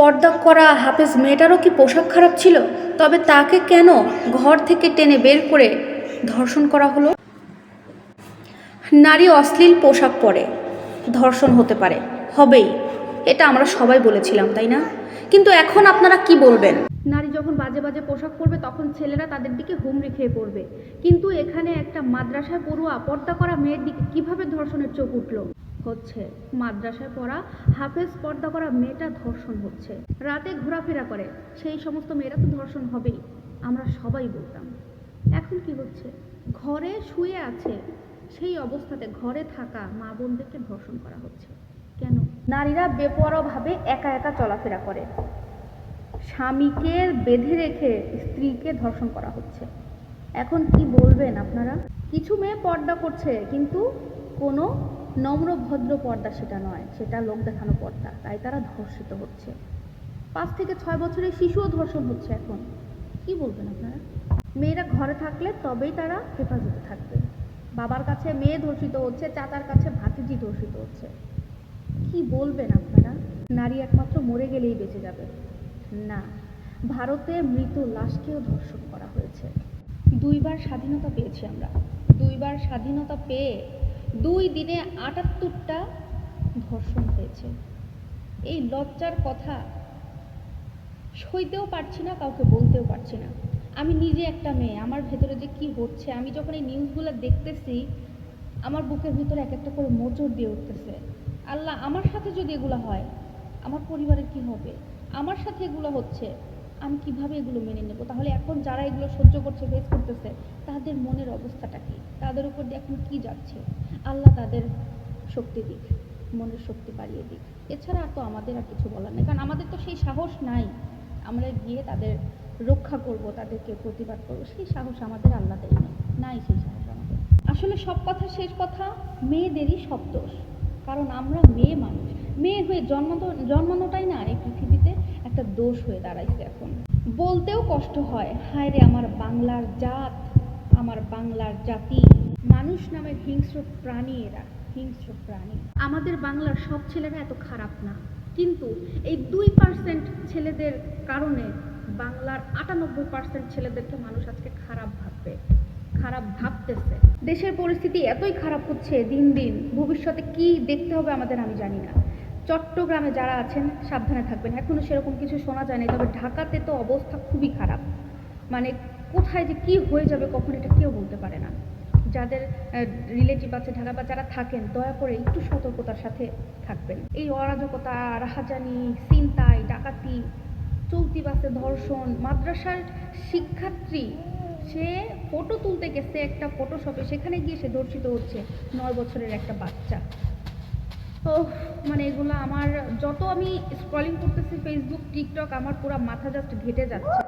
পর্দা করা হাফেজ মেয়েটারও কি পোশাক খারাপ ছিল? তবে তাকে কেন ঘর থেকে টেনে বের করে ধর্ষণ করা হলো? নারী অশ্লীল পোশাক পরে ধর্ষণ হতে পারে। হবেই। এটা আমরা সবাই বলেছিলাম, তাই না? কিন্তু এখন আপনারা কি বলবেন? নারী যখন বাজে বাজে পোশাক পরবে, তখন ছেলেরা তাদের দিকে হুমড়ি খেয়ে পড়বে। কিন্তু এখানে একটা মাদ্রাসায় পড়ুয়া পর্দা করা মেয়ের দিকে কীভাবে ধর্ষণের চোখ উঠল? হচ্ছে। মাদ্রাসায় পড়া, হাফেজ পর্দা করা মেয়েটা ধর্ষণ হচ্ছে। রাতে ঘোরাফেরা করে, সেই সমস্ত মেয়েরা তো ধর্ষণ হবেই। আমরা সবাই বলতাম, এখন কি হচ্ছে? ঘরে শুয়ে আছে, সেই অবস্থাতে ঘরে থাকা মা বোনদেরকে ধর্ষণ করা হচ্ছে। কেন? নারীরা বেপরোয়াভাবে একা একা চলাফেরা করে। স্বামীকে বেঁধে রেখে স্ত্রীকে ধর্ষণ করা হচ্ছে। এখন কি বলবেন আপনারা? কিছু মেয়ে পর্দা করছে, কিন্তু কোনো নম্র ভদ্র পর্দা সেটা নয়, সেটা লোক দেখানো পর্দা, তাই তারা ধর্ষিত হচ্ছে। পাঁচ থেকে ছয় বছরের শিশুও ধর্ষণ হচ্ছে এখন। কি বলবেন আপনারা? মেয়েরা ঘরে থাকলে তবেই তারা হেফাজতে থাকবে। বাবার কাছে মেয়ে ধর্ষিত হচ্ছে, চাচার কাছে ভাতিজি ধর্ষিত হচ্ছে। কি বলবেন আপনারা? নারী একমাত্র মরে গেলেই বেঁচে যাবে। না, ভারতে মৃত লাশকেও ধর্ষণ করা হয়েছে। দুইবার স্বাধীনতা পেয়েছি আমরা। দুইবার স্বাধীনতা পেয়ে দুই দিনে আটাত্তরটা ধর্ষণ হয়েছে। এই লজ্জার কথা সইতেও পারছি না, কাউকে বলতেও পারছি না। আমি নিজে একটা মেয়ে, আমার ভেতরে যে কি হচ্ছে, আমি যখন এই নিউজগুলো দেখতেছি, আমার বুকের ভিতরে এক একটা করে মোচড় দিয়ে উঠতেছে। আল্লাহ, আমার সাথে যদি এগুলো হয়, আমার পরিবারের কি হবে? আমার সাথে এগুলো হচ্ছে, আমি কীভাবে এগুলো মেনে নেব? তাহলে এখন যারা এগুলো সহ্য করছে ফেস করতেছে, তাদের মনের অবস্থাটা কি? তাদের উপর দিয়ে এখন কি যাচ্ছে? আল্লাহ তাদের শক্তি দিক, মনের শক্তি বাড়িয়ে দিক। এছাড়া আর তো আমাদের আর কিছু বলার নেই, কারণ আমাদের তো সেই সাহস নাই। আমরা গিয়ে তাদের রক্ষা করব, তাদেরকে প্রতিবাদ করব, সেই সাহস আমাদের আল্লাহ দেয় নাই সেই সাহস আমাদের। আসলে সব কথা শেষ কথা, মেয়েদেরই সব দোষ। কারণ আমরা মেয়ে মানুষ, মেয়ে হয়ে জন্মানো, জন্মানোটাই না, এই পৃথিবীতে একটা দোষ হয়ে দাঁড়াইছে এখন। বলতেও কষ্ট হয় হায় রে আমার বাংলার জাত, আমার বাংলার জাতি। মানুষ নামের হিংস্র প্রাণী এরা, হিংস্র প্রাণী। আমাদের বাংলার সব ছেলেরা এত খারাপ না। কিন্তু এই দুই পার্সেন্ট ছেলেদের কারণে বাংলার আটানব্বই পার্সেন্ট ছেলেদেরকে মানুষ আজকে খারাপ ভাববে, খারাপ ভাবতেছে। দেশের পরিস্থিতি এতই খারাপ হচ্ছে দিন দিন, ভবিষ্যতে কি দেখতে হবে আমাদের আমি জানি না। চট্টগ্রামে যারা আছেন, সাবধানে থাকবেন। এখনও সেরকম কিছু শোনা যায় না তবে ঢাকাতে তো অবস্থা খুবই খারাপ। মানে কোথায় যে কি হয়ে যাবে, কখন এটা কেউ বলতে পারে না। যাদের রিলেটিভ আছে ঢাকা বা যারা থাকেন, দয়া করে একটু সতর্কতার সাথে থাকবেন। এই অরাজকতা, রাহাজানি চিন্তাই ডাকাতি, চলতি বাসে ধর্ষণ, মাদ্রাসার শিক্ষার্থী, সে ফটো তুলতে গেছে একটা ফটোশপে সেখানে গিয়ে সে ধর্ষিত হচ্ছে নয় বছরের একটা বাচ্চা। তো মানে এগুলো আমার, যত আমি স্ক্রলিং করতেছি ফেসবুক টিকটক আমার পুরো মাথা জাস্ট ঘেটে যাচ্ছে।